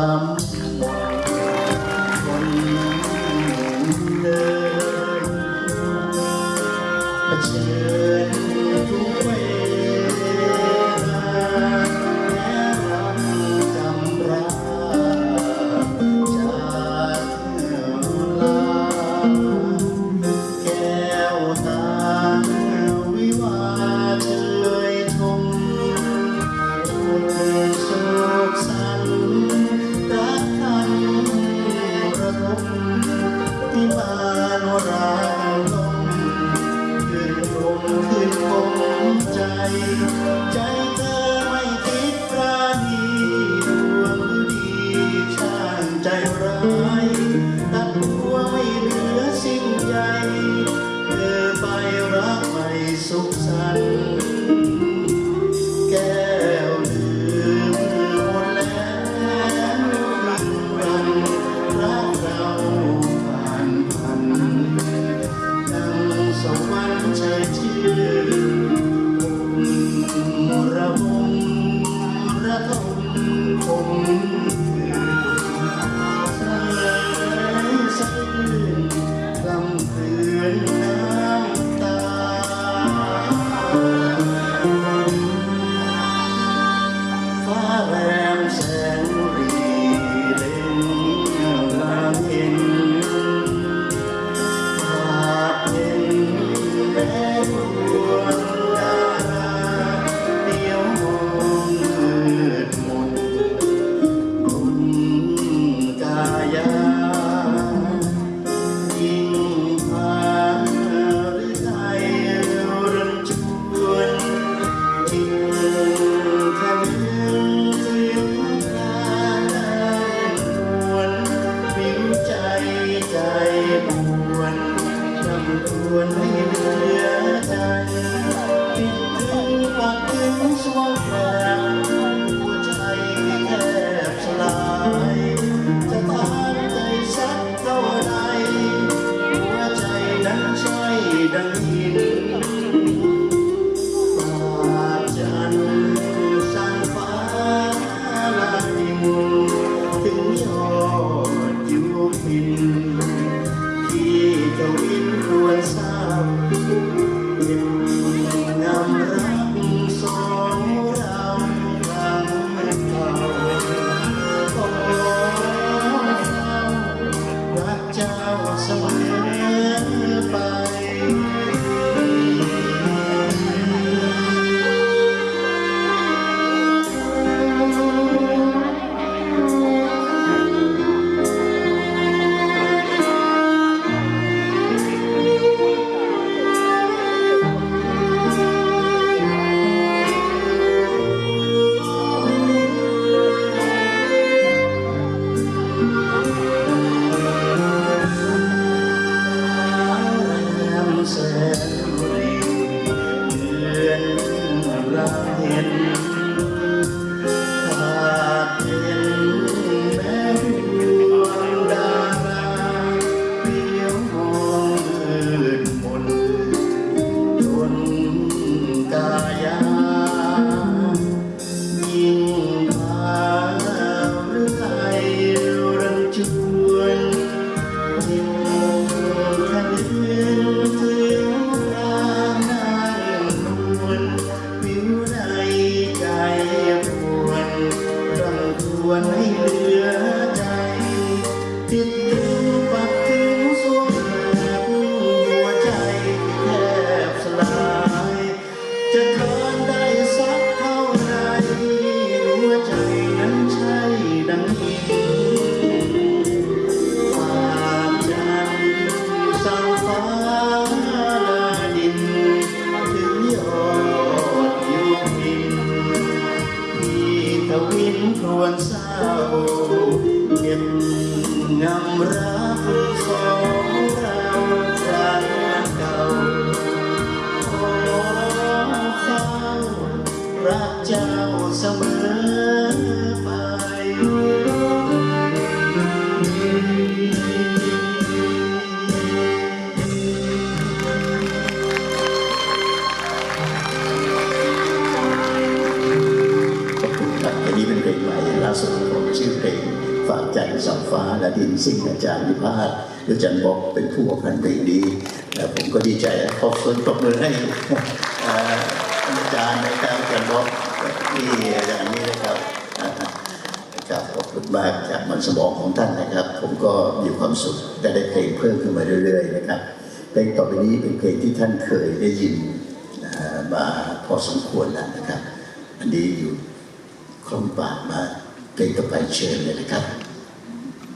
Um. ุขสันต์แกลืมหมดแล้วรักเราผ่นพันดังสวรรค์ใจชื่นระบมระทมคม you. buena ทวินครวนเศร้าเก็บงำรักสองเราจากเก่าขอเฝ้ารักเจ้ สังฟ้าและดินซึ่งอาจารย์วิพากษ์หรืออาจารย์บอกเป็นผู้ประพันธ์เพลงนี้และผมก็ดีใจขอบคุณปรบมือให้อาจารย์นะครับอาจารย์บอกที่อย่างนี้นะครับครับขอบคุณมากจากมันสมองของท่านนะครับ ผมก็มีความสุขได้ได้เพลงเพิ่มขึ้นมาเรื่อยๆนะครับเพลงต่อไปนี้เป็นเพลงที่ท่านเคยได้ยินมาพอสมควรแล้วนะครับ อันนี้อยู่คล่องปากมาเพลงต่อไปเชิญเลยนะครับ